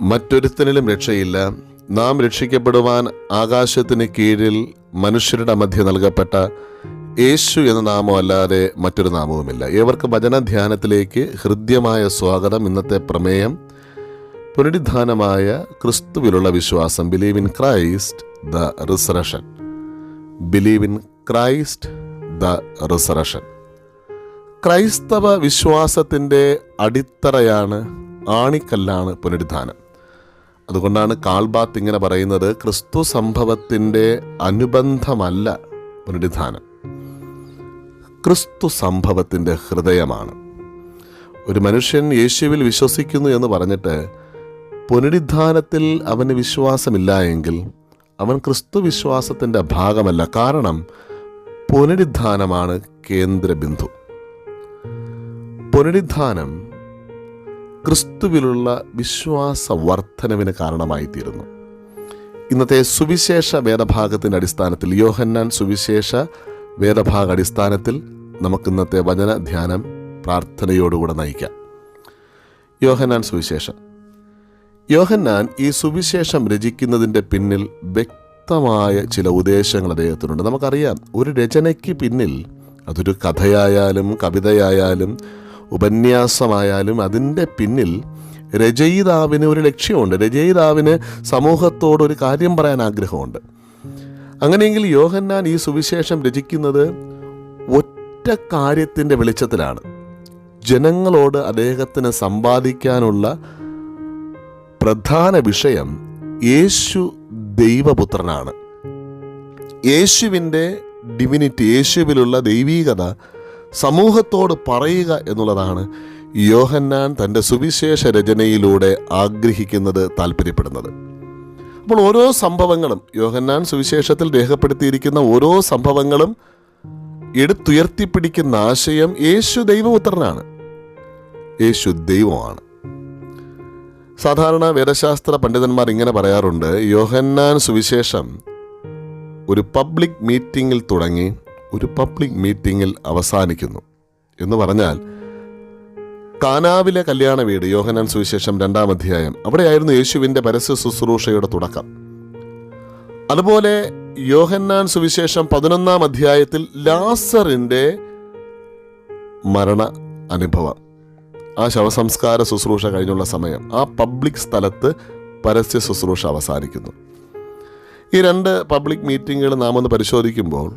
മറ്റൊരുത്തനിലും രക്ഷയില്ല. നാം രക്ഷിക്കപ്പെടുവാൻ ആകാശത്തിന് കീഴിൽ മനുഷ്യരുടെ മധ്യ നൽകപ്പെട്ട യേശു എന്ന നാമം അല്ലാതെ മറ്റൊരു നാമവുമില്ല. ഏവർക്ക് വചനധ്യാനത്തിലേക്ക് ഹൃദ്യമായ സ്വാഗതം. ഇന്നത്തെ പ്രമേയം പുനരുദ്ധാനമായ ക്രിസ്തുവിലുള്ള വിശ്വാസം believe in Christ the resurrection believe in Christ the resurrection ക്രൈസ്തവ വിശ്വാസത്തിന്റെ അടിത്തറയാണ് ആണിക്കല്ലാണ് പുനരുദ്ധാനം അതുകൊണ്ടാണ് കാൾബാത്ത് ഇങ്ങനെ പറയുന്നത് ക്രിസ്തു സംഭവത്തിന്റെ അനുബന്ധമല്ല പുനരുദ്ധാനം ക്രിസ്തു സംഭവത്തിന്റെ ഹൃദയമാണ്. ഒരു മനുഷ്യൻ യേശുവിൽ വിശ്വസിക്കുന്നു എന്ന് പറഞ്ഞിട്ട് പുനരുദ്ധാനത്തിൽ അവന് വിശ്വാസമില്ല എങ്കിൽ അവൻ ക്രിസ്തു വിശ്വാസത്തിന്റെ ഭാഗമല്ല. കാരണം പുനരുദ്ധാനമാണ് കേന്ദ്രബിന്ദു. പുനരുദ്ധാനം ക്രിസ്തുവിലുള്ള വിശ്വാസ വർധനവിന് കാരണമായിത്തീരുന്നു. ഇന്നത്തെ സുവിശേഷ വേദഭാഗത്തിന്റെ അടിസ്ഥാനത്തിൽ യോഹന്നാൻ സുവിശേഷ വേദഭാഗ അടിസ്ഥാനത്തിൽ നമുക്കിന്നത്തെ വചന ധ്യാനം പ്രാർത്ഥനയോടുകൂടെ നയിക്കാം. യോഹന്നാൻ സുവിശേഷം. യോഹന്നാൻ ഈ സുവിശേഷം രചിക്കുന്നതിന്റെ പിന്നിൽ വ്യക്തമായ ചില ഉദ്ദേശങ്ങൾ അദ്ദേഹത്തിനുണ്ട്. നമുക്കറിയാം ഒരു രചനയ്ക്ക് പിന്നിൽ അതൊരു കഥയായാലും കവിതയായാലും ഉപന്യാസമായാലും അതിന്റെ പിന്നിൽ രചയിതാവിന് ഒരു ലക്ഷ്യമുണ്ട്. രചയിതാവിന് സമൂഹത്തോട് ഒരു കാര്യം പറയാൻ ആഗ്രഹമുണ്ട്. അങ്ങനെയെങ്കിൽ യോഹന്നാൻ ഈ സുവിശേഷം രചിക്കുന്നത് ഒറ്റ കാര്യത്തിന്റെ വെളിച്ചത്തിലാണ്. ജനങ്ങളോട് അദ്ദേഹത്തിന് സമ്പാദിക്കാനുള്ള പ്രധാന വിഷയം യേശു ദൈവപുത്രനാണ്. യേശുവിന്റെ ഡിവിനിറ്റി യേശുവിലുള്ള ദൈവീകത സമൂഹത്തോട് പറയുക എന്നുള്ളതാണ് യോഹന്നാൻ തന്റെ സുവിശേഷ രചനയിലൂടെ ആഗ്രഹിക്കുന്നത് താല്പര്യപ്പെടുന്നത് അപ്പോൾ ഓരോ സംഭവങ്ങളും യോഹന്നാൻ സുവിശേഷത്തിൽ രേഖപ്പെടുത്തിയിരിക്കുന്ന ഓരോ സംഭവങ്ങളും എടുത്തുയർത്തിപ്പിടിക്കുന്ന ആശയം യേശു ദൈവപുത്രനാണ്. യേശു ദൈവമാണ്. സാധാരണ വേദശാസ്ത്ര പണ്ഡിതന്മാർ ഇങ്ങനെ പറയാറുണ്ട് യോഹന്നാൻ സുവിശേഷം ഒരു പബ്ലിക് മീറ്റിങ്ങിൽ തുടങ്ങി ഒരു പബ്ലിക് മീറ്റിങ്ങിൽ അവസാനിക്കുന്നു. എന്ന് പറഞ്ഞാൽ കാനാവിലെ കല്യാണ വീട് യോഹനാൻ സുവിശേഷം രണ്ടാം അധ്യായം അവിടെയായിരുന്നു യേശുവിന്റെ പരസ്യ ശുശ്രൂഷയുടെ തുടക്കം. അതുപോലെ യോഹന്നാൻ സുവിശേഷം പതിനൊന്നാം അധ്യായത്തിൽ ലാസറിന്റെ മരണ അനുഭവം. ആ ശവസംസ്കാര ശുശ്രൂഷ കഴിഞ്ഞുള്ള സമയം ആ പബ്ലിക് സ്ഥലത്ത് പരസ്യ ശുശ്രൂഷ അവസാനിക്കുന്നു. ഈ രണ്ട് പബ്ലിക് മീറ്റിങ്ങുകൾ നാം ഒന്ന് പരിശോധിക്കുമ്പോൾ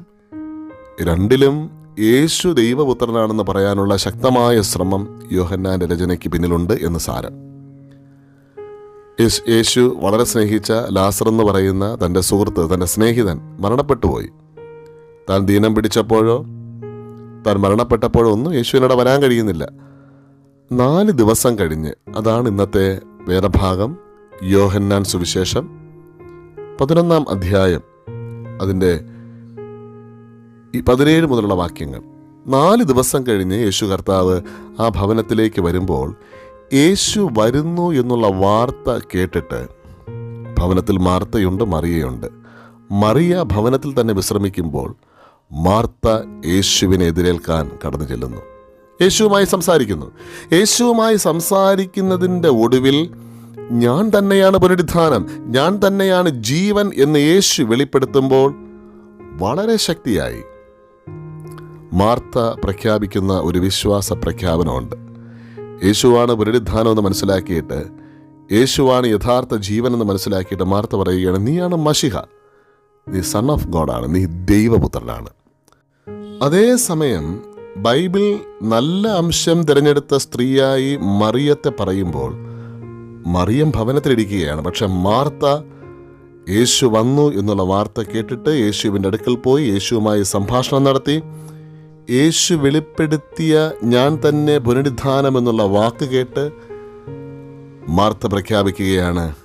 രണ്ടിലും യേശു ദൈവപുത്രനാണെന്ന് പറയാനുള്ള ശക്തമായ ശ്രമം യോഹന്നാന്റെ രചനയ്ക്ക് പിന്നിലുണ്ട് എന്ന് സാരം. യേശു വളരെ സ്നേഹിച്ച ലാസർ എന്ന് പറയുന്ന തന്റെ സുഹൃത്ത് തന്റെ സ്നേഹിതൻ മരണപ്പെട്ടുപോയി. താൻ ദീനം പിടിച്ചപ്പോഴോ താൻ മരണപ്പെട്ടപ്പോഴോ ഒന്നും യേശുവിനോട് വരാൻ കഴിയുന്നില്ല. നാല് ദിവസം കഴിഞ്ഞ് അതാണ് ഇന്നത്തെ വേദഭാഗം യോഹന്നാൻ സുവിശേഷം. പതിനൊന്നാം അധ്യായം അതിന്റെ ഈ പതിനേഴ് മുതലുള്ള വാക്യങ്ങൾ. നാല് ദിവസം കഴിഞ്ഞ് യേശു കർത്താവ് ആ ഭവനത്തിലേക്ക് വരുമ്പോൾ യേശു വരുന്നു എന്നുള്ള വാർത്ത കേട്ടിട്ട് ഭവനത്തിൽ മാർത്തയുണ്ട് മറിയയുണ്ട്. മറിയ ഭവനത്തിൽ തന്നെ വിശ്രമിക്കുമ്പോൾ മാർത്ത യേശുവിനെ എതിരേൽക്കാൻ കടന്നു ചെല്ലുന്നു. യേശുവുമായി സംസാരിക്കുന്നു. യേശുവുമായി സംസാരിക്കുന്നതിന്റെ ഒടുവിൽ ഞാൻ തന്നെയാണ് പുനരുദ്ധാനം ഞാൻ തന്നെയാണ് ജീവൻ എന്ന് യേശു വെളിപ്പെടുത്തുമ്പോൾ വളരെ ശക്തിയായി മാർത്ത പ്രഖ്യാപിക്കുന്ന ഒരു വിശ്വാസ പ്രഖ്യാപനമുണ്ട്. യേശുവാണ് പുനരുദ്ധാനം എന്ന് മനസ്സിലാക്കിയിട്ട് യേശുവാണ് യഥാർത്ഥ ജീവൻ എന്ന് മനസ്സിലാക്കിയിട്ട് മാർത്ത പറയുകയാണ് നീയാണ് മഷിഹ. നീ സൺ ഓഫ് ഗോഡാണ് നീ ദൈവപുത്രനാണ്. അതേസമയം ബൈബിൾ നല്ല അംശം തിരഞ്ഞെടുത്ത സ്ത്രീയായി മറിയത്തെ പറയുമ്പോൾ മറിയം ഭവനത്തിലിരിക്കുകയാണ്. പക്ഷെ മാർത്ത യേശു വന്നു എന്നുള്ള വാർത്ത കേട്ടിട്ട് യേശുവിന്റെ അടുക്കൽ പോയി യേശുവുമായി സംഭാഷണം നടത്തി. യേശു വെളിപ്പെടുത്തിയ ഞാൻ തന്നെ പുനരുദ്ധാനം എന്നുള്ള വാക്ക് കേട്ട് മാർത്ത പ്രഖ്യാപിക്കുകയാണ്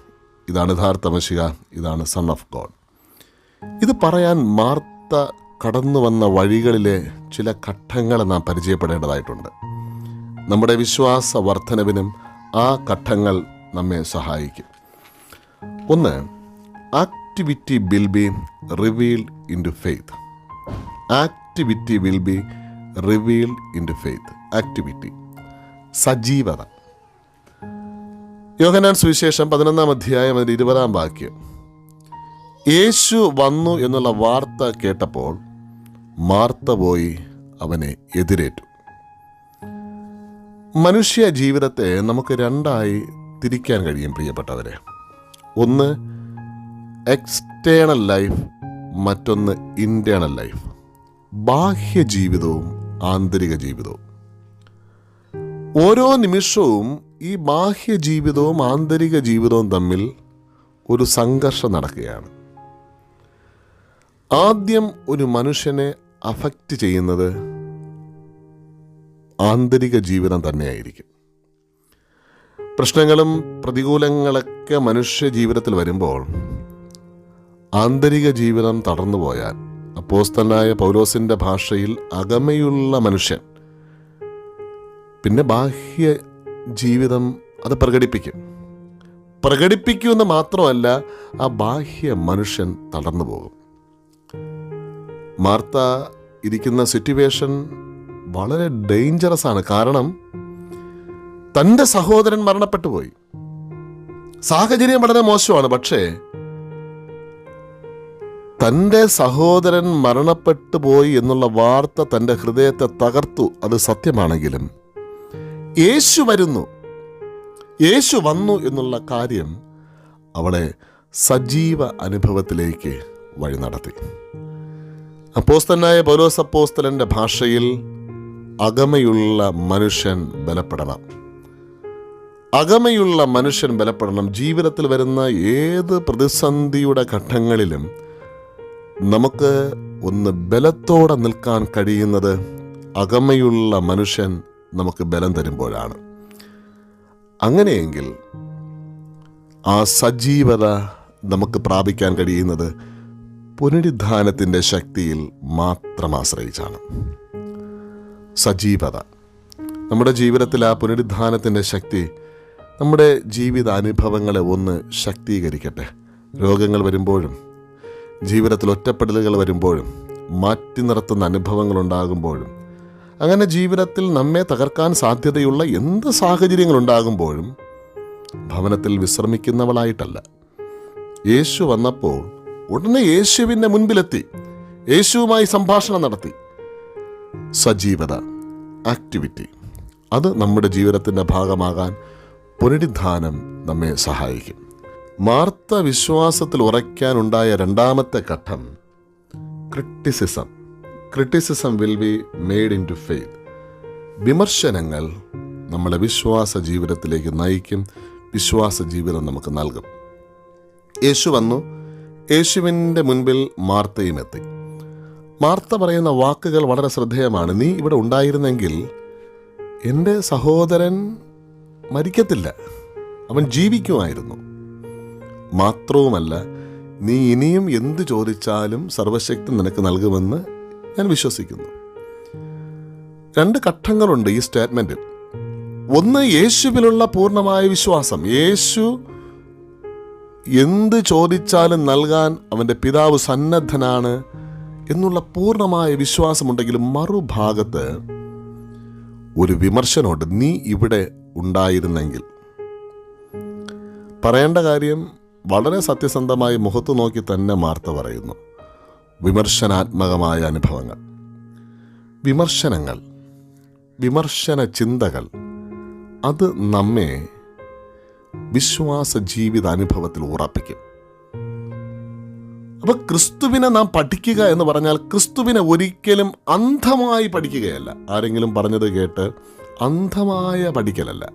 ഇതാണ് യഥാർത്ഥ മഷിക ഇതാണ് സൺ ഓഫ് ഗോഡ് ഇത് പറയാൻ മാർത്ത കടന്നു വന്ന വഴികളിലെ ചില ഘട്ടങ്ങളെ നാം പരിചയപ്പെടേണ്ടതായിട്ടുണ്ട്. നമ്മുടെ വിശ്വാസ വർധനവിനും ആ ഘട്ടങ്ങൾ നമ്മെ സഹായിക്കും. ഒന്ന് activity will be revealed into faith activity will be revealed into faith activity സജീവത. Yohannan സുവിശേഷം പതിനൊന്നാം അധ്യായം അതിന്റെ ഇരുപതാം വാക്യം. യേശു വന്നു എന്നുള്ള വാർത്ത കേട്ടപ്പോൾ മാർത്ത പോയി അവനെ എതിരേറ്റു. മനുഷ്യ ജീവിതത്തെ നമുക്ക് രണ്ടായി തിരിക്കാൻ കഴിയും പ്രിയപ്പെട്ടവരെ. ഒന്ന് എക്സ്റ്റേണൽ ലൈഫ് മറ്റൊന്ന് ഇന്റേണൽ ലൈഫ് ബാഹ്യ ജീവിതവും ആന്തരിക ജീവിതവും ഓരോ നിമിഷവും ഈ ബാഹ്യ ജീവിതവും ആന്തരിക ജീവിതവും തമ്മിൽ ഒരു സംഘർഷം നടക്കുകയാണ്. ആദ്യം ഒരു മനുഷ്യനെ അഫക്റ്റ് ചെയ്യുന്നത് ആന്തരിക ജീവിതം തന്നെയായിരിക്കും. പ്രശ്നങ്ങളും പ്രതികൂലങ്ങളൊക്കെ മനുഷ്യ ജീവിതത്തിൽ വരുമ്പോൾ ആന്തരിക ജീവിതം തടർന്നു പോയാൽ അപ്പോസ്തനായ പൗലോസിന്റെ ഭാഷയിൽ അകമയുള്ള മനുഷ്യൻ. പിന്നെ ബാഹ്യ ജീവിതം അത് പ്രകടിപ്പിക്കും. പ്രകടിപ്പിക്കുമെന്ന് മാത്രമല്ല ആ ബാഹ്യ മനുഷ്യൻ തളർന്നു പോകും. മാർത്ത ഇരിക്കുന്ന സിറ്റുവേഷൻ വളരെ ഡേഞ്ചറസ് ആണ്. കാരണം തന്റെ സഹോദരൻ മരണപ്പെട്ടു പോയി. സാഹചര്യം വളരെ മോശമാണ്. പക്ഷേ തന്റെ സഹോദരൻ മരണപ്പെട്ടു പോയി എന്നുള്ള വാർത്ത തന്റെ ഹൃദയത്തെ തകർത്തു അത് സത്യമാണെങ്കിലും. യേശു വരുന്നു. യേശു വന്നു എന്നുള്ള കാര്യം അവളെ സജീവ അനുഭവത്തിലേക്ക് വഴി നടത്തി. അപ്പോസ്തനായ അപ്പോസ്തലന്റെ ഭാഷയിൽ അകമയുള്ള മനുഷ്യൻ ബലപ്പെടണം. അകമയുള്ള മനുഷ്യൻ ബലപ്പെടണം. ജീവിതത്തിൽ വരുന്ന ഏത് പ്രതിസന്ധിയുടെ ഘട്ടങ്ങളിലും നമുക്ക് ഒന്ന് ബലത്തോടെ നിൽക്കാൻ കഴിയുന്നത് അകമയുള്ള മനുഷ്യൻ നമുക്ക് ബലം തരുമ്പോഴാണ്. അങ്ങനെയെങ്കിൽ ആ സജീവത നമുക്ക് പ്രാപിക്കാൻ കഴിയുന്നത് പുനരുദ്ധാനത്തിന്റെ ശക്തിയിൽ മാത്രം ആശ്രയിച്ചാണ്. സജീവത. നമ്മുടെ ജീവിതത്തിൽ ആ പുനരുദ്ധാനത്തിന്റെ ശക്തി നമ്മുടെ ജീവിത അനുഭവങ്ങളെ ഒന്ന് ശക്തീകരിക്കട്ടെ. രോഗങ്ങൾ വരുമ്പോഴും ജീവിതത്തിൽ ഒറ്റപ്പെടലുകൾ വരുമ്പോഴും മാറ്റി നിർത്തുന്ന അനുഭവങ്ങൾ ഉണ്ടാകുമ്പോഴും അങ്ങനെ ജീവിതത്തിൽ നമ്മെ തകർക്കാൻ സാധ്യതയുള്ള എന്ത് സാഹചര്യങ്ങൾ ഉണ്ടാകുമ്പോഴും ഭവനത്തിൽ വിശ്രമിക്കുന്നവളായിട്ടല്ല. യേശു വന്നപ്പോൾ ഉടനെ യേശുവിന്റെ മുൻപിലെത്തി. യേശുവുമായി സംഭാഷണം നടത്തി. സജീവത ആക്ടിവിറ്റി അത് നമ്മുടെ ജീവിതത്തിന്റെ ഭാഗമാകാൻ പുനരുദ്ധാനം നമ്മെ സഹായിക്കും. മാർത്ത വിശ്വാസത്തിൽ ഉറയ്ക്കാനുണ്ടായ രണ്ടാമത്തെ ഘട്ടം criticism. Criticism will be made into faith വിമർശനങ്ങൾ നമ്മളെ വിശ്വാസ ജീവിതത്തിലേക്ക് നയിക്കും. വിശ്വാസ ജീവിതം നമുക്ക് നൽകും. യേശു വന്നു. യേശുവിന്റെ മുൻപിൽ മാർത്തയും എത്തി. മാർത്ത പറയുന്ന വാക്കുകൾ വളരെ ശ്രദ്ധേയമാണ്. നീ ഇവിടെ ഉണ്ടായിരുന്നെങ്കിൽ എന്റെ സഹോദരൻ മരിക്കത്തില്ല. അവൻ ജീവിക്കുമായിരുന്നു. മാത്രവുമല്ല നീ ഇനിയും എന്ത് ചോദിച്ചാലും സർവശക്തി നിനക്ക് നൽകുമെന്ന് ഞാൻ വിശ്വസിക്കുന്നു. രണ്ട് ഘട്ടങ്ങളുണ്ട് ഈ സ്റ്റേറ്റ്മെന്റിൽ ഒന്ന് യേശുവിലുള്ള പൂർണമായ വിശ്വാസം. യേശു എന്ത് ചോദിച്ചാലും നൽകാൻ അവന്റെ പിതാവ് സന്നദ്ധനാണ് എന്നുള്ള പൂർണമായ വിശ്വാസമുണ്ടെങ്കിലും മറുഭാഗത്ത് ഒരു വിമർശനമുണ്ട്. നീ ഇവിടെ ഉണ്ടായിരുന്നെങ്കിൽ. പറയേണ്ട കാര്യം വളരെ സത്യസന്ധമായി മുഖത്തു നോക്കി തന്നെ മാർത്ത പറയുന്നു. വിമർശനാത്മകമായ അനുഭവങ്ങൾ. വിമർശനങ്ങൾ. വിമർശന ചിന്തകൾ. അത് നമ്മെ വിശ്വാസ ജീവിത അനുഭവത്തിൽ ഉറപ്പിക്കും. അപ്പൊ ക്രിസ്തുവിനെ നാം പഠിക്കുക എന്ന് പറഞ്ഞാൽ ക്രിസ്തുവിനെ ഒരിക്കലും അന്ധമായി പഠിക്കുകയല്ല. ആരെങ്കിലും പറഞ്ഞത് കേട്ട് അന്ധമായ പഠിക്കലല്ല.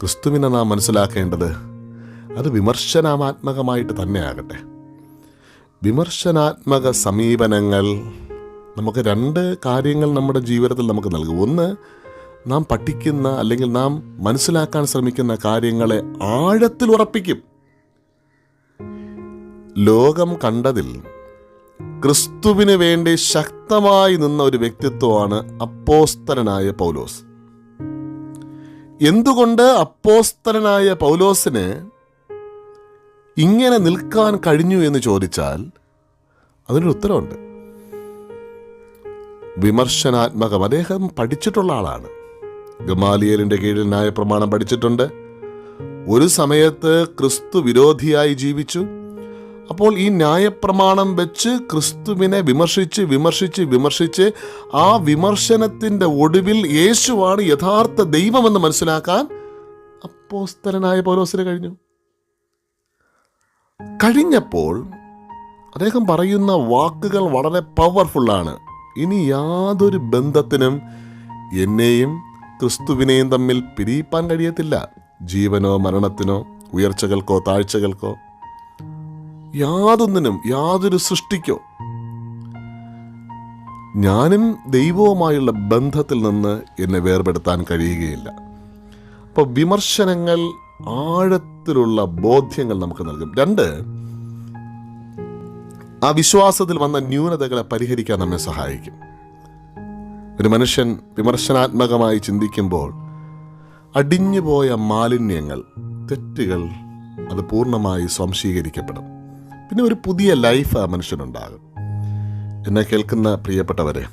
ക്രിസ്തുവിനെ നാം മനസ്സിലാക്കേണ്ടത് അത് വിമർശനാത്മകമായിട്ട് തന്നെ ആകട്ടെ വിമർശനാത്മക സമീപനങ്ങൾ നമുക്ക് രണ്ട് കാര്യങ്ങൾ നമ്മുടെ ജീവിതത്തിൽ നമുക്ക് നൽകും. ഒന്ന് നാം പഠിക്കുന്ന അല്ലെങ്കിൽ നാം മനസ്സിലാക്കാൻ ശ്രമിക്കുന്ന കാര്യങ്ങളെ ആഴത്തിൽ ഉറപ്പിക്കും. ലോകം കണ്ടതിൽ ക്രിസ്തുവിന് വേണ്ടി ശക്തമായി നിന്ന ഒരു വ്യക്തിത്വമാണ് അപ്പോസ്തലനായ പൗലോസ്. എന്തുകൊണ്ട് അപ്പോസ്തലനായ പൗലോസിന് ഇങ്ങനെ നിൽക്കാൻ കഴിഞ്ഞു എന്ന് ചോദിച്ചാൽ അതിനൊരു ഉത്തരവുണ്ട് വിമർശനാത്മകം. അദ്ദേഹം പഠിച്ചിട്ടുള്ള ആളാണ്. ഗമാലിയലിന്റെ കീഴിൽ ന്യായപ്രമാണം പഠിച്ചിട്ടുണ്ട്. ഒരു സമയത്ത് ക്രിസ്തു വിരോധിയായി ജീവിച്ചു. അപ്പോൾ ഈ ന്യായപ്രമാണം വെച്ച് ക്രിസ്തുവിനെ വിമർശിച്ച് വിമർശിച്ച് വിമർശിച്ച് ആ വിമർശനത്തിന്റെ ഒടുവിൽ യേശുവാണ് യഥാർത്ഥ ദൈവമെന്ന് മനസ്സിലാക്കാൻ അപ്പോസ്തലനായ പൗരോസിന് കഴിഞ്ഞു. കഴിഞ്ഞപ്പോൾ അദ്ദേഹം പറയുന്ന വാക്കുകൾ വളരെ പവർഫുള്ളാണ് ഇനി യാതൊരു ബന്ധത്തിനും എന്നെയും ക്രിസ്തുവിനെയും തമ്മിൽ പിരിയിപ്പാൻ കഴിയത്തില്ല. ജീവനോ മരണത്തിനോ ഉയർച്ചകൾക്കോ താഴ്ചകൾക്കോ യാതൊന്നിനും യാതൊരു സൃഷ്ടിക്കോ. ഞാനും ദൈവവുമായുള്ള ബന്ധത്തിൽ നിന്ന് എന്നെ വേർപെടുത്താൻ കഴിയുകയില്ല. അപ്പോൾ വിമർശനങ്ങൾ ആഴത്തിലുള്ള ബോധ്യങ്ങൾ നമുക്ക് നൽകും. രണ്ട് ആ വിശ്വാസത്തിൽ വന്ന ന്യൂനതകളെ പരിഹരിക്കാൻ നമ്മെ സഹായിക്കും. ഒരു മനുഷ്യൻ വിമർശനാത്മകമായി ചിന്തിക്കുമ്പോൾ അടിഞ്ഞുപോയ മാലിന്യങ്ങൾ തെറ്റുകൾ അത് പൂർണമായി സ്വാംശീകരിക്കപ്പെടും. പിന്നെ ഒരു പുതിയ ലൈഫ് ആ മനുഷ്യനുണ്ടാകും. എന്നെ കേൾക്കുന്ന പ്രിയപ്പെട്ടവരെ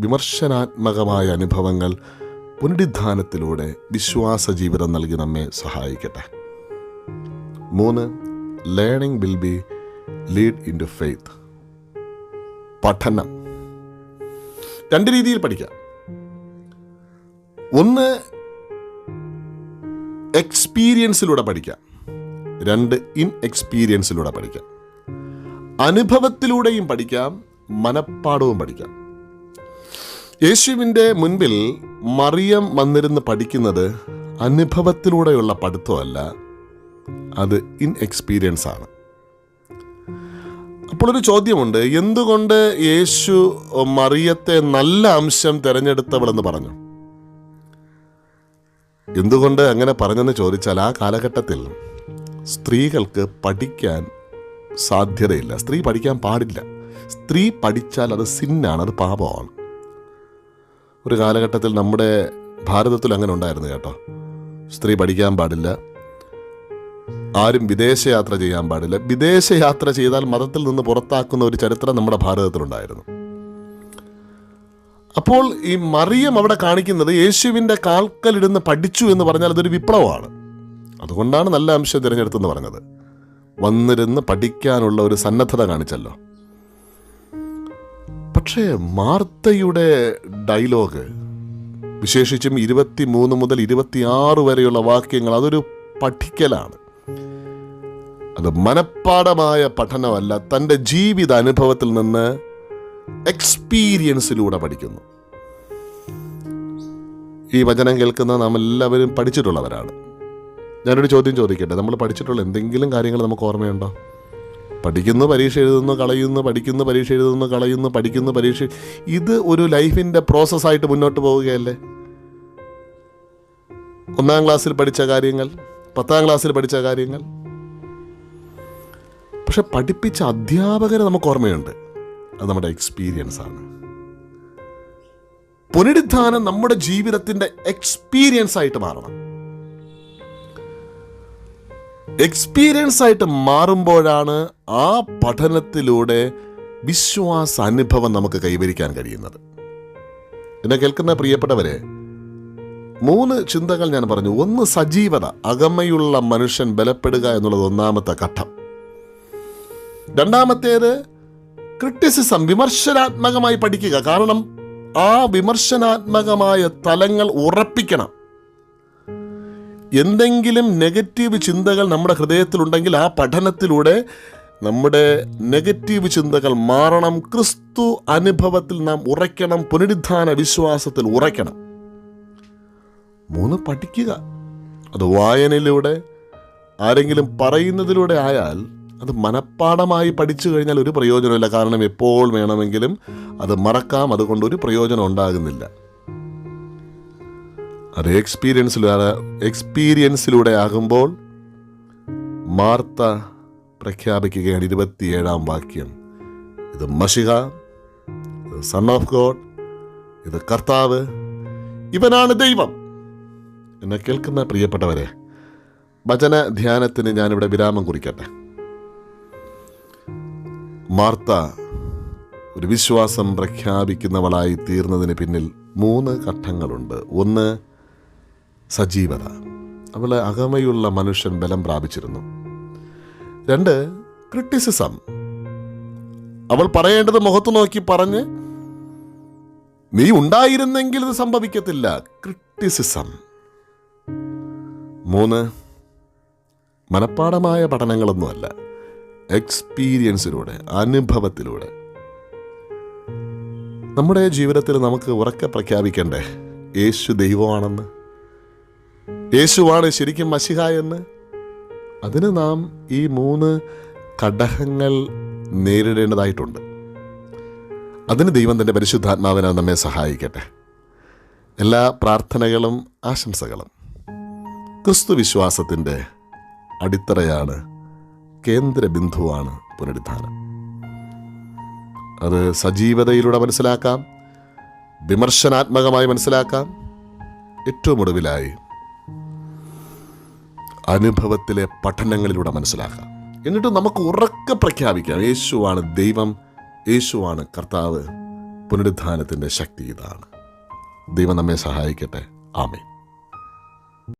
വിമർശനാത്മകമായ അനുഭവങ്ങൾ പുനരുദ്ധാനത്തിലൂടെ വിശ്വാസ ജീവിതം നൽകി നമ്മെ സഹായിക്കട്ടെ. മൂന്ന് learning will be lead into faith പഠനം. രണ്ട് രീതിയിൽ പഠിക്കാം. ഒന്ന് എക്സ്പീരിയൻസിലൂടെ പഠിക്കാം. രണ്ട് ഇൻ എക്സ്പീരിയൻസിലൂടെ പഠിക്കാം. അനുഭവത്തിലൂടെയും പഠിക്കാം മനപ്പാടവും പഠിക്കാം. യേശുവിന്റെ മുൻപിൽ മറിയം വന്നിരുന്ന് പഠിക്കുന്നത് അനുഭവത്തിലൂടെയുള്ള പഠിത്തമല്ല അത് ഇൻ എക്സ്പീരിയൻസ് ആണ്. അപ്പോൾ ഒരു ചോദ്യമുണ്ട് എന്തുകൊണ്ട് യേശു മറിയത്തെ നല്ല അംശം തിരഞ്ഞെടുത്തവളെന്ന് പറഞ്ഞു? എന്തുകൊണ്ട് അങ്ങനെ പറഞ്ഞെന്ന് ചോദിച്ചാൽ ആ കാലഘട്ടത്തിൽ സ്ത്രീകൾക്ക് പഠിക്കാൻ സാധ്യതയില്ല. സ്ത്രീ പഠിക്കാൻ പാടില്ല. സ്ത്രീ പഠിച്ചാൽ അത് സിന്നാണ് അത് പാപമാണ്. ഒരു കാലഘട്ടത്തിൽ നമ്മുടെ ഭാരതത്തിൽ അങ്ങനെ ഉണ്ടായിരുന്നു കേട്ടോ. സ്ത്രീ പഠിക്കാൻ പാടില്ല. ആരും വിദേശയാത്ര ചെയ്യാൻ പാടില്ല. വിദേശയാത്ര ചെയ്താൽ മതത്തിൽ നിന്ന് പുറത്താക്കുന്ന ഒരു ചരിത്രം നമ്മുടെ ഭാരതത്തിലുണ്ടായിരുന്നു അപ്പോൾ ഈ മറിയം അവിടെ കാണിക്കുന്നത് യേശുവിന്റെ കാൽക്കലിടുന്ന് പഠിച്ചു എന്ന് പറഞ്ഞാൽ അതൊരു വിപ്ലവമാണ്. അതുകൊണ്ടാണ് നല്ല അംശം തിരഞ്ഞെടുത്തെന്ന് പറഞ്ഞത്. വന്നിരുന്ന് പഠിക്കാനുള്ള ഒരു സന്നദ്ധത കാണിച്ചല്ലോ. പക്ഷേ മാർത്തയുടെ ഡയലോഗ് വിശേഷിച്ചും ഇരുപത്തി മൂന്ന് മുതൽ ഇരുപത്തിയാറ് വരെയുള്ള വാക്യങ്ങൾ അതൊരു പഠിക്കലാണ്. അത് മനഃപ്പാടമായ പഠനമല്ല തന്റെ ജീവിത അനുഭവത്തിൽ നിന്ന് എക്സ്പീരിയൻസിലൂടെ പഠിക്കുന്നു. ഈ വചനം കേൾക്കുന്ന നാം എല്ലാവരും പഠിച്ചിട്ടുള്ളവരാണ്. ഞാനൊരു ചോദ്യം ചോദിക്കട്ടെ? നമ്മൾ പഠിച്ചിട്ടുള്ള എന്തെങ്കിലും കാര്യങ്ങൾ നമുക്ക് ഓർമ്മയുണ്ടോ? പഠിക്കുന്നു പരീക്ഷ എഴുതുന്നു കളയുന്നു പഠിക്കുന്നു പരീക്ഷ എഴുതുന്നു കളയുന്നു പഠിക്കുന്നു പരീക്ഷ ഇത് ഒരു ലൈഫിന്റെ പ്രോസസ്സായിട്ട് മുന്നോട്ട് പോവുകയല്ലേ? ഒന്നാം ക്ലാസ്സിൽ പഠിച്ച കാര്യങ്ങൾ പത്താം ക്ലാസ്സിൽ പഠിച്ച കാര്യങ്ങൾ. പക്ഷെ പഠിപ്പിച്ച അധ്യാപകരെ നമുക്ക് ഓർമ്മയുണ്ട്. അത് നമ്മുടെ എക്സ്പീരിയൻസ് ആണ്. പുനരുദ്ധാനം നമ്മുടെ ജീവിതത്തിന്റെ എക്സ്പീരിയൻസ് ആയിട്ട് മാറണം. എക്സ്പീരിയൻസ് ആയിട്ട് മാറുമ്പോഴാണ് ആ പഠനത്തിലൂടെ വിശ്വാസ അനുഭവം നമുക്ക് കൈവരിക്കാൻ കഴിയുന്നത്. എന്നെ കേൾക്കുന്ന പ്രിയപ്പെട്ടവരെ മൂന്ന് ചിന്തകൾ ഞാൻ പറഞ്ഞു. ഒന്ന് സജീവത അകമയുള്ള മനുഷ്യൻ ബലപ്പെടുക എന്നുള്ളത് ഒന്നാമത്തെ ഘട്ടം. രണ്ടാമത്തേത് ക്രിറ്റിസിസം വിമർശനാത്മകമായി പഠിക്കുക. കാരണം ആ വിമർശനാത്മകമായ തലങ്ങൾ ഉറപ്പിക്കണം. എന്തെങ്കിലും നെഗറ്റീവ് ചിന്തകൾ നമ്മുടെ ഹൃദയത്തിലുണ്ടെങ്കിൽ ആ പഠനത്തിലൂടെ നമ്മുടെ നെഗറ്റീവ് ചിന്തകൾ മാറണം. ക്രിസ്തു അനുഭവത്തിൽ നാം ഉറയ്ക്കണം. പുനരുദ്ധാന വിശ്വാസത്തിൽ ഉറയ്ക്കണം. മൂന്ന് പഠിക്കുക. അത് വായനയിലൂടെ ആരെങ്കിലും പറയുന്നതിലൂടെ ആയാൽ അത് മനഃപ്പാടമായി പഠിച്ചു കഴിഞ്ഞാൽ ഒരു പ്രയോജനമില്ല കാരണം എപ്പോൾ വേണമെങ്കിലും അത് മറക്കാം. അതുകൊണ്ട് ഒരു പ്രയോജനം ഉണ്ടാകുന്നില്ല. അത് എക്സ്പീരിയൻസിലൂടെ എക്സ്പീരിയൻസിലൂടെ ആകുമ്പോൾ മാർത്ത പ്രഖ്യാപിക്കുകയാണ് ഇരുപത്തിയേഴാം വാക്യം. ഇത് മഷിക ഇത് സൺ ഓഫ് ഗോഡ് ഇത് കർത്താവ് ഇവനാണ് ദൈവം. എന്നെ കേൾക്കുന്ന പ്രിയപ്പെട്ടവരെ വചന ധ്യാനത്തിന് ഞാനിവിടെ വിരാമം കുറിക്കട്ടെ. മാർത്ത ഒരു വിശ്വാസം പ്രഖ്യാപിക്കുന്നവളായി തീർന്നതിന് പിന്നിൽ മൂന്ന് ഘട്ടങ്ങളുണ്ട്. ഒന്ന് സജീവത. അവൾ അകമയുള്ള മനുഷ്യൻ ബലം പ്രാപിച്ചിരുന്നു. രണ്ട് ക്രിട്ടിസിസം. അവൾ പറയേണ്ടത് മുഖത്ത് നോക്കി പറഞ്ഞ് നീ ഉണ്ടായിരുന്നെങ്കിൽ ഇത് സംഭവിക്കത്തില്ല. ക്രിട്ടിസിസം. മൂന്ന് മനഃപ്പാടമായ പഠനങ്ങളൊന്നുമല്ല. എക്സ്പീരിയൻസിലൂടെ അനുഭവത്തിലൂടെ. നമ്മുടെ ജീവിതത്തിൽ നമുക്ക് ഉറക്കെ പ്രഖ്യാപിക്കണ്ടേ യേശു ദൈവമാണെന്ന്? യേശുവാണ് ശരിക്കും മഷിഹ എന്ന്. അതിന് നാം ഈ മൂന്ന് ഘടകങ്ങൾ നേരിടേണ്ടതായിട്ടുണ്ട്. അതിന് ദൈവം തന്റെ പരിശുദ്ധാത്മാവിനെ നമ്മെ സഹായിക്കട്ടെ. എല്ലാ പ്രാർത്ഥനകളും ആശംസകളും. ക്രിസ്തു വിശ്വാസത്തിന്റെ അടിത്തറയാണ് കേന്ദ്ര ബിന്ദുവാണ് പുനരുദ്ധാനം അത് സജീവതയിലൂടെ മനസ്സിലാക്കാം വിമർശനാത്മകമായി മനസ്സിലാക്കാം ഏറ്റവും ഒടുവിലായി അനുഭവത്തിലെ പഠനങ്ങളിലൂടെ മനസ്സിലാക്കാം എന്നിട്ട് നമുക്ക് ഉറക്കെ പ്രഖ്യാപിക്കാം. യേശുവാണ് ദൈവം യേശുവാണ് കർത്താവ് പുനരുദ്ധാനത്തിന്റെ ശക്തി ഇതാണ്. ദൈവം നമ്മെ സഹായിക്കട്ടെ. ആമേ